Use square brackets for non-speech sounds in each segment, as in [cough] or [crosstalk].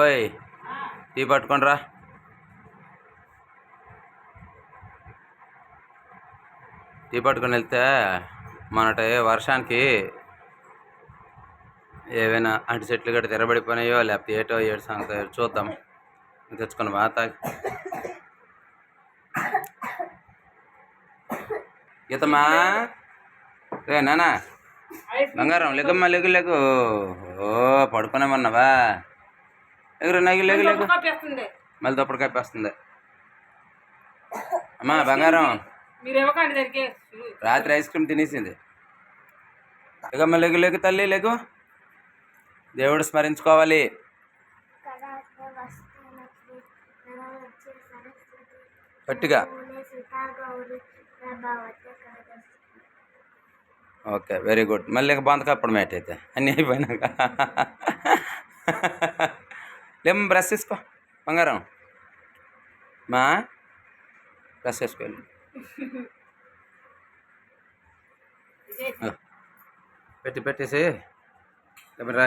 ఓయ్ ఈ పట్టుకొని రా. టీ పట్టుకొని వెళ్తే మనట వర్షానికి ఏవైనా అంటి చెట్లు గట్ట తెరబడిపోయినాయో లేకపోతే ఏటో ఏడు సంగతి చూద్దాం. తెచ్చుకుని బా తాగి. గీతమ్మా. రే నానా. బంగారం లెగమ్మా లెగు లెగు. ఓ పడుకునేమన్నావా? ఎగురు నగి లెగు లెగు కప్పేస్తుంది మళ్ళీ తప్పుడు కప్పేస్తుంది [laughs] అమ్మా బంగారం. రాత్రి ఐస్ క్రీమ్ తినేసింది. లెగమ్మ లెగు లెగు తల్లి లెగు దేవుడు స్మరించుకోవాలి. గట్టిగా. Okay very good. మళ్ళీ బంద కప్పడం అయితే. అన్నీ అయిపోయినాక. [laughs] లేమ్మ బ్రష్ చేసుకో బంగారం. మా బ్రష్ చేసుకోవాలి పెట్టి పెట్టేసి. రా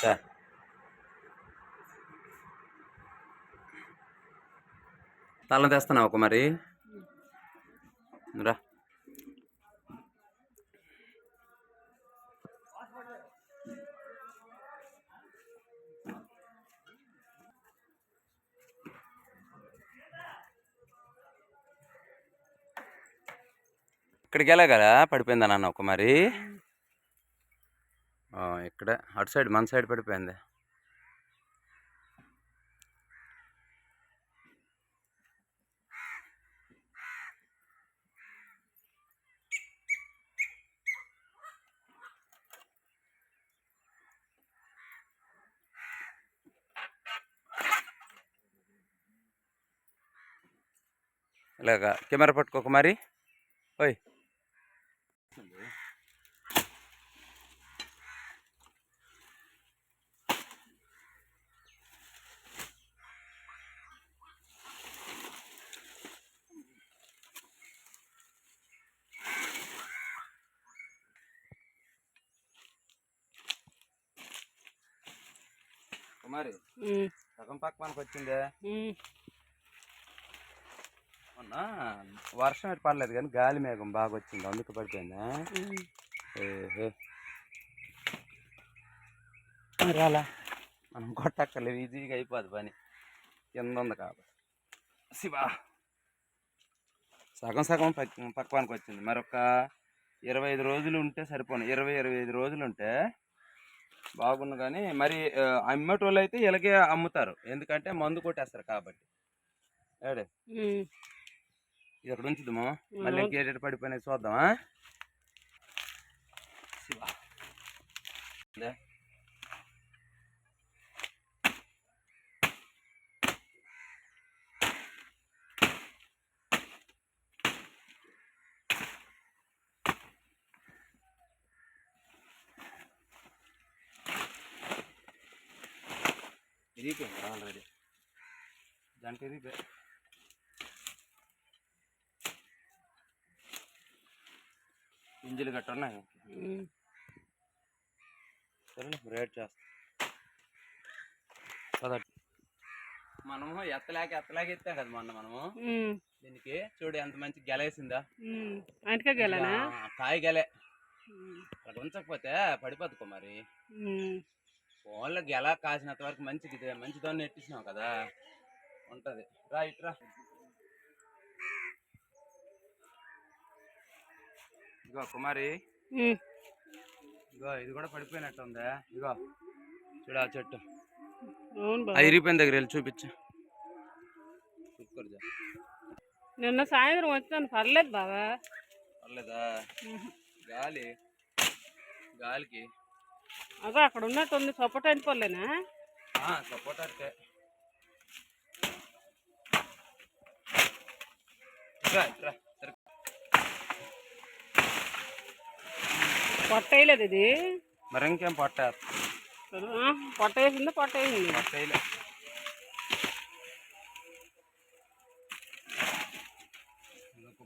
సరే తాళం తెస్తున్నావు ఒక మరి రా. ఇక్కడికి వెళ్ళా కదా? పడిపోయిందా నాన్న ఒక మరి? ఇక్కడ. అటు సైడ్ మన సైడ్ పడిపోయింది. ఇలాగా కెమెరా పట్టుకోక మరి ఓయ్ కుమారి సగం పక్క మనకు వచ్చిందే మొన్న వర్షం ఎటు పడలేదు కానీ గాలి మేఘం బాగా వచ్చింది అందుకు పడిపోయిందా. రాలా మనం కొట్టక్కర్లేదు ఈజీగా అయిపోదు పని. కింద ఉంది కాబట్టి. శివా. సగం సగం పక్క పక్వానికి వచ్చింది. మరొక ఇరవై ఐదు రోజులు ఉంటే సరిపోను. ఇరవై ఇరవై ఐదు రోజులు ఉంటే బాగుండు కానీ మరి అమ్మేటోళ్ళు అయితే ఇలాగే అమ్ముతారు. ఎందుకంటే మందు కొట్టేస్తారు కాబట్టి. ఏడే? ఇది అక్కడ ఉంచుదాము మళ్ళీ గేటెడ్ పడిపోయినాయి చూద్దామా? శివ. లే. ఇరిగిపోయింది ఆల్రెడీ దాంట్లో ఇరిగిపోయి గింజలు గట్ట ఉన్నాయి? సరే రేట్ చేస్తా. మనము ఎత్తలేక ఎత్తలేక ఎత్తాం కదా మొన్న మనము. దీనికి చూడు ఎంత మంచి గెలేసిందా అంటకే గెలనా? కాయ గెలే. అక్కడ ఉంచకపోతే పడిపోతుకో మరి ఫోన్లో గెల కాసినంత వరకు మంచిది మంచి దాన్ని నెట్టిసినావు కదా? ఉంటది. రా ఇట్రా ఇగో కుమారి. ఇగో ఇది కూడా పడిపోయినట్టు ఉందా ఇగో చూడు ఆ చెట్టు. ఇరిగిపోయిన దగ్గర వెళ్ళి చూపించు. నిన్న సాయంత్రం వచ్చాను. పర్లేదు బాబా. పర్లేదా? గాలి. గాలికి. అదో అక్కడ ఉన్నట్టుంది. సపోర్ట్ అయిపోలేనా సపోర్ట్ అంటే. పొట్ట వేయలేదు ఇది? మరి ఇంకేం పొట్ట పొట్ట వేసిందా? పొట్ట వేసింది? పొట్ట వేయలే.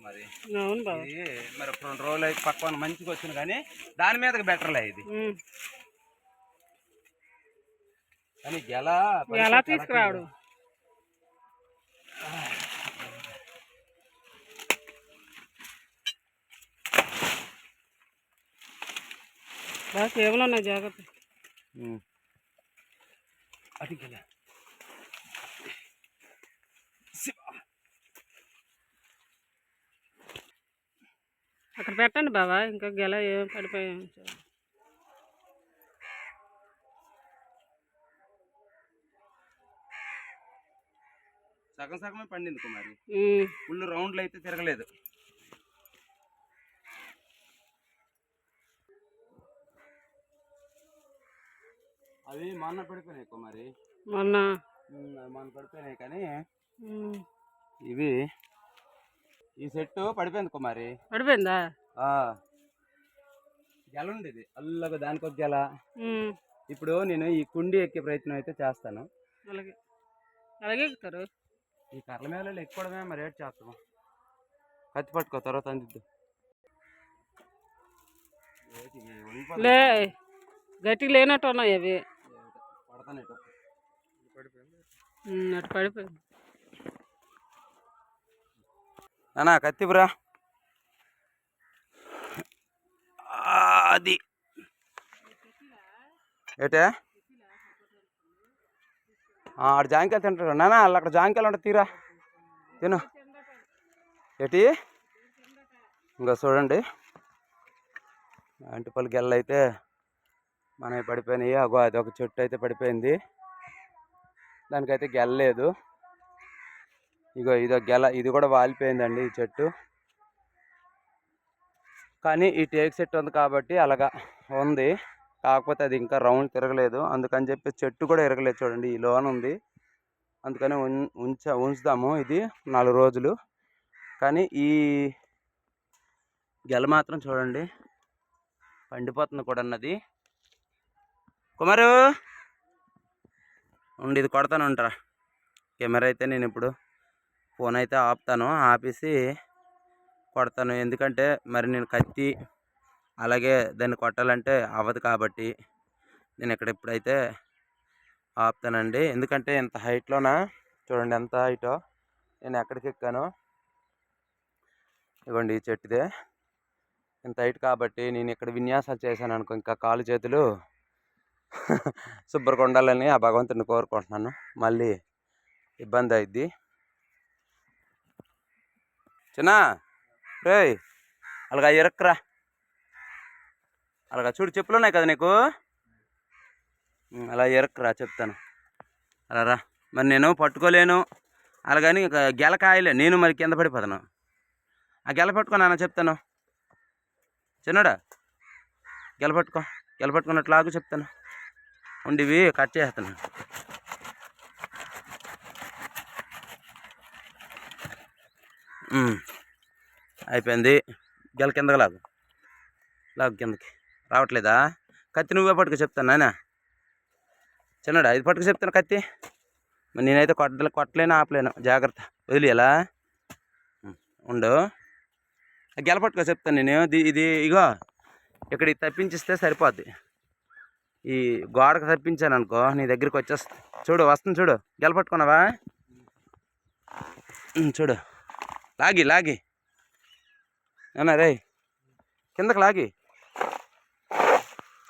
మరి. అవును బావ. ఇది మరి రెండు రోజులు అయితే పక్కన మంచిగా వచ్చింది కానీ దాని మీదకి బెటర్లే ఇది. కానీ గెల ఎలా తీసుకురావడం. బాగా కేవలం ఉన్నాయి జాగ్రత్త. ఉమ్. అటు గెల శివ. అక్కడ పెట్టండి బావా ఇంకా గెల ఏం పడిపోయాం సగం సగమే పండింది కుమారి. ఫుల్ రౌండ్లు అయితే తిరగలేదు అవి మొన్న పడిపోయినాయి కుమారి మొన్న మొన్న పడిపోయినాయి కానీ. ఇవి ఈ సెట్ పడిపోయింది కుమారి పడిపోయిందా. గెల ఉండేది అల్లగా దానికి ఒక గెల. ఇప్పుడు నేను ఈ కుండి ఎక్కే ప్రయత్నం అయితే చేస్తాను. అలాగే. అలాగే ఎక్కుతారు? ఈ కర్ల మేళలు ఎక్కువడమే మరి రేట్ చేస్తాము కత్తి పట్టుకో తర్వాత అందిద్దు. లే గట్టిగా లేనట్టు ఉన్నాయి అవి పడతాను అటు పడిపోయింది. నానా కత్తి బ్రా అది ఏటే? ఆ, ఆడ జాంకాయలు తింటారు. నానా వాళ్ళు అక్కడ జాంకాయలు ఉంటాయి తీరా. తిను. ఏటి? ఇంకా చూడండి. అంటిపల్లి గెల్ల అయితే మనవి పడిపోయినాయి. అగో అది ఒక చెట్టు అయితే పడిపోయింది. దానికైతే గెల్లలేదు. ఇగో ఇదో గెల ఇది కూడా వాలిపోయిందండి ఈ చెట్టు. కానీ ఈ టేక్ చెట్టు ఉంది కాబట్టి అలాగా ఉంది. కాకపోతే అది ఇంకా రౌండ్ తిరగలేదు. అందుకని చెప్పి చెట్టు కూడా ఎరగలేదు చూడండి ఈ లోన్ ఉంది. అందుకని ఉంచ ఉంచుదాము ఇది నాలుగు రోజులు. కానీ ఈ గెల మాత్రం చూడండి పండిపోతుంది కూడా అన్నది. కుమారు! ఉండి ఇది కొడతాను ఉంటారా కెమెరా అయితే నేను ఇప్పుడు ఫోన్ అయితే ఆపుతాను. ఆపేసి కొడతాను. ఎందుకంటే మరి నేను కత్తి అలాగే దాన్ని కొట్టాలంటే అవ్వదు కాబట్టి నేను ఇక్కడ ఇప్పుడైతే ఆపుతానండి. ఎందుకంటే ఇంత హైట్లోన? చూడండి ఎంత హైటో. నేను ఎక్కడికి ఎక్కాను? ఇవ్వండి ఈ చెట్టుదే. ఇంత హైట్ కాబట్టి నేను ఇక్కడ విన్యాసాలు చేశాను అనుకో ఇంకా కాలు చేతులు [laughs] శుభ్రంగా ఉండాలని ఆ భగవంతుని కోరుకుంటున్నాను. మళ్ళీ ఇబ్బంది అయిద్ది. చిన్నా రేయ్ అలాగా ఇరక్కరా. అలాగా చూడు చెప్పులు ఉన్నాయి కదా నీకు? అలా ఇరక్కరా చెప్తాను. అలా రా. మరి నేను పట్టుకోలేను. అలాగని ఇక గెల కాయలే. నేను మరి కింద పడిపోతాను. ఆ గెల పట్టుకో నాన్న చెప్తాను. చిన్నాడా గెల పట్టుకో. గెల పట్టుకున్నట్లాగు చెప్తాను. ఉండివి కట్ చేస్తాను అయిపోయింది. గెల కిందకి లాగు. లాగు కిందకి. రావట్లేదా? కత్తి నువ్వే పట్టుకు చెప్తాను నాయన. చిన్నడా ఇది పట్టుకు చెప్తాను కత్తి. మరి నేనైతే కొట్ట కొట్టలేను ఆపలేను. జాగ్రత్త. వదిలేలా ఉండు. గెల పట్టుకో చెప్తాను నేను. ఇది ఇది ఇగో. ఇక్కడ తప్పించిస్తే సరిపోద్ది. ఈ గోడకు తప్పించాను అనుకో నీ దగ్గరికి వచ్చేస్తా. చూడు వస్తుంది చూడు. గెల పట్టుకున్నావా? చూడు. లాగి లాగి. అన్నా రే కిందకి లాగి.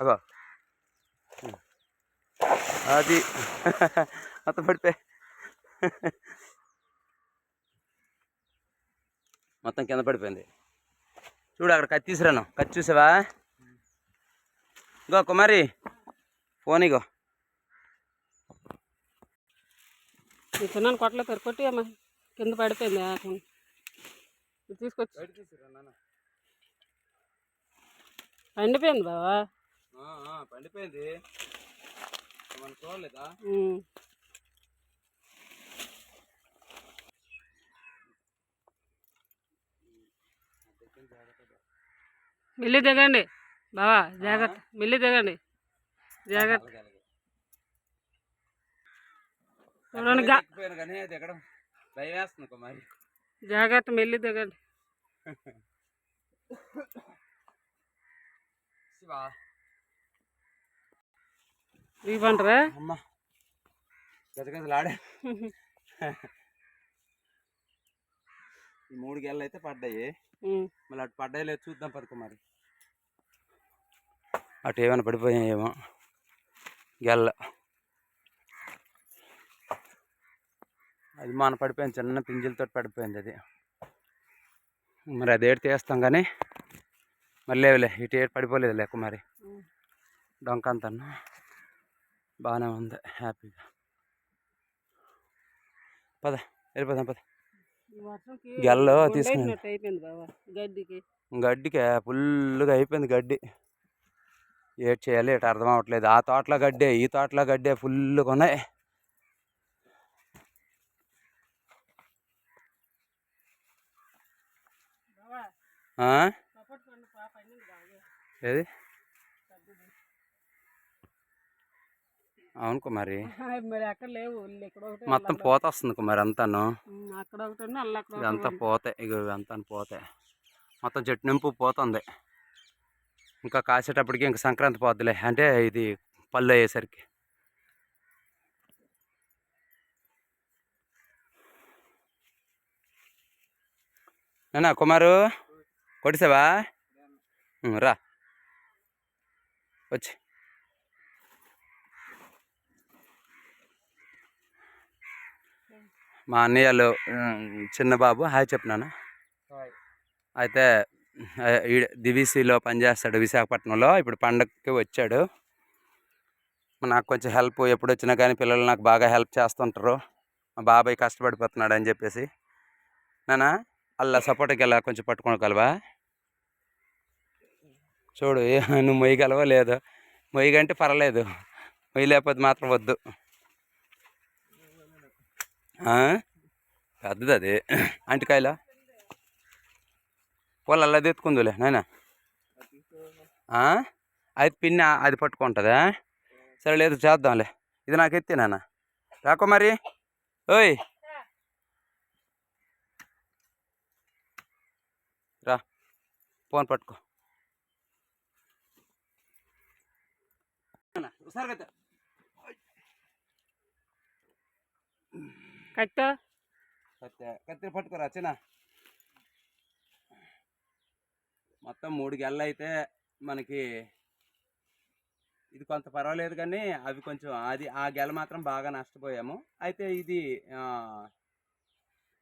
అగో. అది. [laughs] మొత్తం పడిపోయి [laughs] మొత్తం కింద పడిపోయింది. చూడు అక్కడ కత్తి తీసురాను. కత్తి చూసావా? ఇగో కుమారి ఫోన్ ఇగో. ఈ చిన్న కొట్టలో పెరుకొట్టి అమ్మ. కింద పడిపోయింది తీసుకొచ్చి. పండిపోయింది బావా? పండిపోయింది. మనం చూడలేదా. మిల్లి దిగండి బావా జాగ్రత్త. మిల్లి దిగండి. జాగ్రత్త. చూడండి జాగ్రత్త మెల్లి దిగండి. శివా. ఇవ్వండిరా? అమ్మ. గజగజలాడే ఈ మూడు గెలలు అయితే పడ్డాయి మళ్ళీ అటు పడ్డాయి లేదు చూద్దాం పదక మరి. అటు ఏమైనా పడిపోయాయేమో. గెల్ల అది మన పడిపోయింది చిన్న పింజలతో పడిపోయింది అది. మరి అది ఏడు తీస్తాం కానీ మరి లేవులే ఇటు ఏడు పడిపోలేదు లెక్క మరి డొంక అంతా బాగానే ఉంది హ్యాపీగా. పద వెళ్ళిపోదాం పద. గెల్లో తీసుకుని గడ్డికి. ఫుల్గా అయిపోయింది గడ్డి. ఏటి చేయాలి ఏటి అర్థం అవ్వట్లేదు. ఆ తోటలో గడ్డే ఈ తోటలో గడ్డే ఫుల్గా ఉన్నాయి బాబా ఆ? సపోర్ట్ పండు పాప అయింది బాగా ఏది? అవును కుమారి. మొత్తం పోత వస్తుంది కుమారి అంతాను. ఇదంతా ఉంది. పోతే ఇక ఇదంతా పోతే. మొత్తం చెట్టు నింపు పోతుంది. ఇంకా కాసేటప్పటికి ఇంకా సంక్రాంతి పోద్దులే. అంటే ఇది పళ్ళు అయ్యేసరికి. నానా కుమారు. కొడిసావా ఉం, రా. వచ్చి. మా అన్నయ్యలు చిన్న బాబు హాయ్ చెప్పినాను అయితే దివిసిలో పనిచేస్తాడు విశాఖపట్నంలో. ఇప్పుడు పండగకి వచ్చాడు. నాకు కొంచెం హెల్ప్ ఎప్పుడు వచ్చినా కానీ పిల్లలు నాకు బాగా హెల్ప్ చేస్తుంటారు. మా బాబాయ్ కష్టపడిపోతున్నాడు అని చెప్పేసి. నానా అలా సపోర్ట్కి వెళ్ళా కొంచెం పట్టుకోగలవా? చూడు ఏ నువ్వు మొయ్యగలవో లేదో. మొయ్యగంటే పర్లేదు మొయ్యి లేకపోతే మాత్రం వద్దు. పెద్దది అది. అంటికాయల? వాళ్ళు అలా తెత్తుకుందులే నాయన. అది పిన్న అది పట్టుకుంటుందా? సరే లేదు చేద్దాంలే. ఇది నాకు ఎత్తి నాన్న రాకో మరి. ఓయ్! రా. ఫోన్ పట్టుకో. ఒకసారి కట్టా. కత్తి కత్తి పట్టుకోరా చిన్న. మొత్తం మూడు గెలలు అయితే మనకి ఇది కొంత పర్వాలేదు కానీ అవి కొంచెం అది ఆ గెల మాత్రం బాగా నష్టపోయాము. అయితే ఇది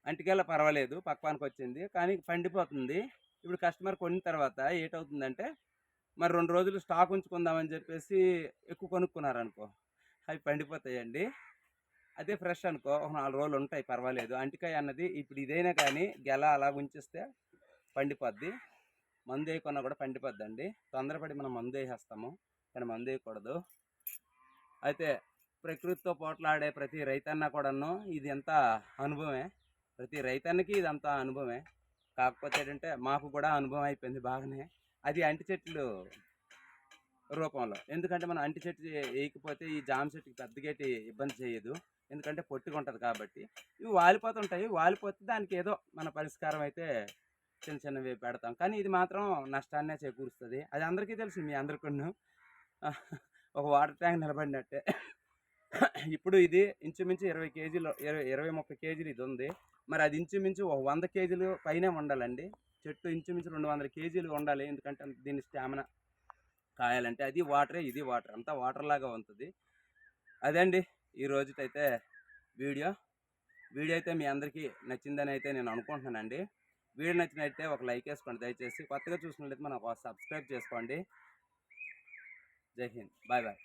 అంటిగెల పర్వాలేదు పక్వానికి వచ్చింది కానీ పండిపోతుంది. ఇప్పుడు కస్టమర్ కొన్న తర్వాత ఏటవుతుందంటే మరి రెండు రోజులు స్టాక్ ఉంచుకుందామని చెప్పేసి ఎక్కువ కొనుక్కున్నారు అనుకో అవి పండిపోతాయండి. అదే ఫ్రెష్ అనుకో ఒక నాలుగు రోజులు ఉంటాయి పర్వాలేదు. అంటికాయ అన్నది ఇప్పుడు ఇదైనా కానీ గెల అలా ఉంచిస్తే పండిపోద్ది. మందు వేయకున్నా కూడా పండిపోద్దండి. తొందరపడి మనం మందు వేసేస్తాము కానీ మందు వేయకూడదు. అయితే ప్రకృతితో పోట్లాడే ప్రతి రైతన్న కూడాను ఇది ఎంత అనుభవమే. ప్రతి రైతన్నకి ఇదంతా అనుభవమే. కాకపోతే ఏంటంటే మాకు కూడా అనుభవం అయిపోయింది బాగానే. అది అంటి చెట్లు రూపంలో. ఎందుకంటే మనం అంటి చెట్టు వేయకపోతే ఈ జామ చెట్టుకి పెద్దగేటి ఇబ్బంది చేయదు. ఎందుకంటే పొట్టిగా ఉంటుంది కాబట్టి. ఇవి వాలిపోతుంటాయి. వాలిపోతే దానికి ఏదో మన పరిష్కారం అయితే చిన్న చిన్నవి పెడతాం. కానీ ఇది మాత్రం నష్టాన్నే చేకూరుస్తుంది. అది అందరికీ తెలుసు మీ అందరికీ ఒక వాటర్ ట్యాంక్ నిలబడినట్టే. ఇప్పుడు ఇది ఇంచుమించు ఇరవై కేజీలు ఇరవై ఇరవై ముప్పై కేజీలు ఇది ఉంది. మరి అది ఇంచుమించు ఒక వంద కేజీలు పైనే ఉండాలండి. చెట్టు ఇంచుమించు రెండు వందల కేజీలు ఉండాలి. ఎందుకంటే దీని స్టామినా కాయాలంటే అది వాటరే ఇది వాటర్. అంతా వాటర్ లాగా ఉంటుంది. అదండి ఈ రోజుకైతే వీడియో. వీడియో అయితే మీ అందరికీ నచ్చిందని అయితే నేను అనుకుంటున్నానండి. వీడియో నచ్చినట్టే ఒక లైక్ వేసుకోండి. దయచేసి కొత్తగా చూసినట్లయితే మనం ఒక సబ్స్క్రైబ్ చేసుకోండి. జై హింద్. Bye bye.